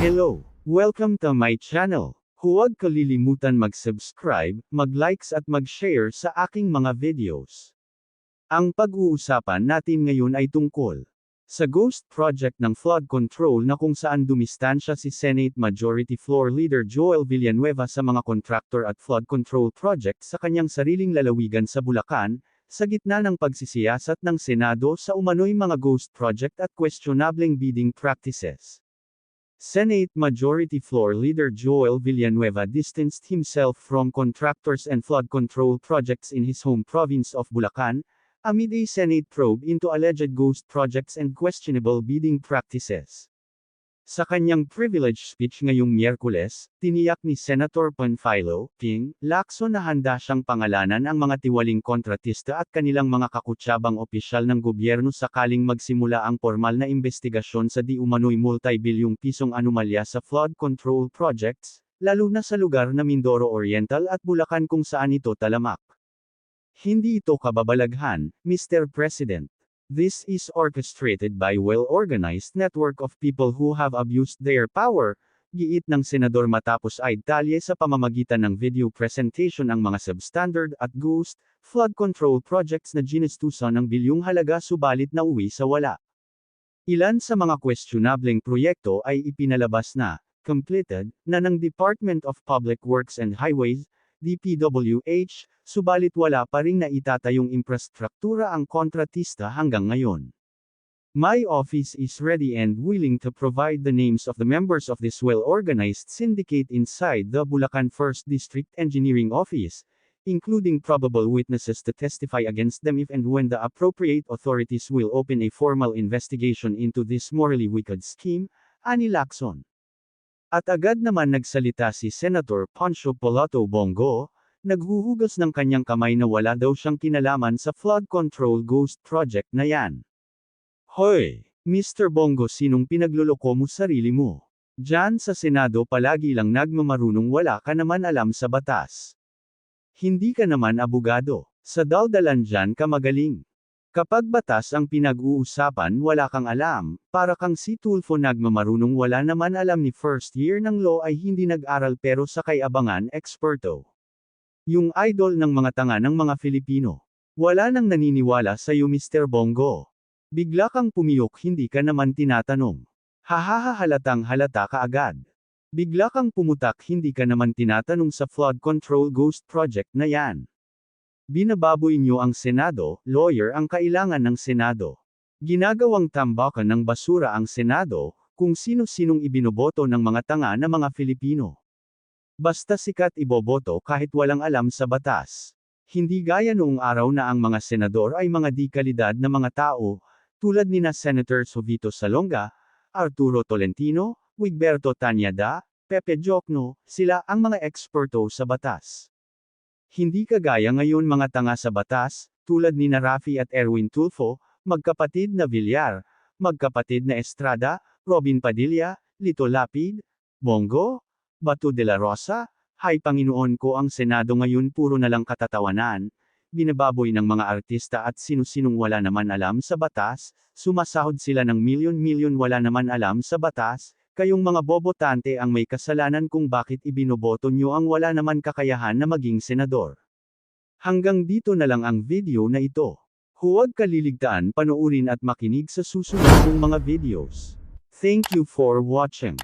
Hello! Welcome to my channel. Huwag kalilimutan mag-subscribe, mag-likes at mag-share sa aking mga videos. Ang pag-uusapan natin ngayon ay tungkol sa ghost project ng flood control na kung saan dumistansya si Senate Majority Floor Leader Joel Villanueva sa mga contractor at flood control project sa kanyang sariling lalawigan sa Bulacan, sa gitna ng pagsisiyasat ng Senado sa umano'y mga ghost project at questionableng bidding practices. Senate Majority Floor Leader Joel Villanueva distanced himself from contractors and flood control projects in his home province of Bulacan, amid a Senate probe into alleged ghost projects and questionable bidding practices. Sa kanyang privilege speech ngayong Miyerkules, tiniyak ni Senator Panfilo, King, Lacson na handa siyang pangalanan ang mga tiwaling kontratista at kanilang mga kakutsabang opisyal ng gobyerno sakaling magsimula ang formal na investigasyon sa di umano'y multi-bilyong pisong anomalya sa flood control projects, lalo na sa lugar na Mindoro Oriental at Bulacan kung saan ito talamak. Hindi ito kababalaghan, Mr. President. This is orchestrated by well-organized network of people who have abused their power, giit ng senador matapos ay talye sa pamamagitan ng video presentation ang mga substandard at ghost, flood control projects na ginestusan ng bilyong halaga subalit na uwi sa wala. Ilan sa mga questionableng proyekto ay ipinalabas na, completed, na ng Department of Public Works and Highways, DPWH, subalit wala pa ring naitatayong infrastruktura ang kontratista hanggang ngayon. My office is ready and willing to provide the names of the members of this well-organized syndicate inside the Bulacan 1st District Engineering Office, including probable witnesses to testify against them if and when the appropriate authorities will open a formal investigation into this morally wicked scheme, ani Lacson. At agad naman nagsalita si Senator Poncho Polato Bongo, naghuhugas ng kanyang kamay na wala daw siyang kinalaman sa flood control ghost project na yan. Hoy, Mr. Bongo sinong pinagluloko mo sarili mo? Diyan sa Senado palagi lang nagmamarunong wala ka naman alam sa batas. Hindi ka naman abogado. Sa daldalan dyan ka magaling. Kapag batas ang pinag-uusapan wala kang alam, para kang si Tulfo nagmamarunong wala naman alam ni first year ng law ay hindi nag-aral pero sakay abangan eksperto. Yung idol ng mga tanga ng mga Filipino. Wala nang naniniwala sa iyo Mr. Bongo. Bigla kang pumiyok hindi ka naman tinatanong. Hahaha halatang halata ka agad. Bigla kang pumutak hindi ka naman tinatanong sa flood control ghost project na yan. Binababoy niyo ang Senado, lawyer ang kailangan ng Senado. Ginagawang tambakan ng basura ang Senado, kung sino-sinong ibinoboto ng mga tanga na mga Filipino. Basta sikat iboboto kahit walang alam sa batas. Hindi gaya noong araw na ang mga senador ay mga di kalidad na mga tao, tulad ni na Senator Sovito Salonga, Arturo Tolentino, Wigberto Tanyada, Pepe Jokno, sila ang mga eksperto sa batas. Hindi kagaya ngayon mga tanga sa batas, tulad ni na Rafi at Erwin Tulfo, magkapatid na Villar, magkapatid na Estrada, Robin Padilla, Lito Lapid, Bongo, Bato de la Rosa, Hay Panginoon ko ang Senado ngayon puro na lang katatawanan, binababoy ng mga artista at sino-sinong wala naman alam sa batas, sumasahod sila ng milyon-milyon wala naman alam sa batas, kayong mga bobotante ang may kasalanan kung bakit ibinoboto nyo ang wala naman kakayahan na maging senador. Hanggang dito na lang ang video na ito. Huwag kaliligtaan panoorin at makinig sa susunod kong mga videos. Thank you for watching.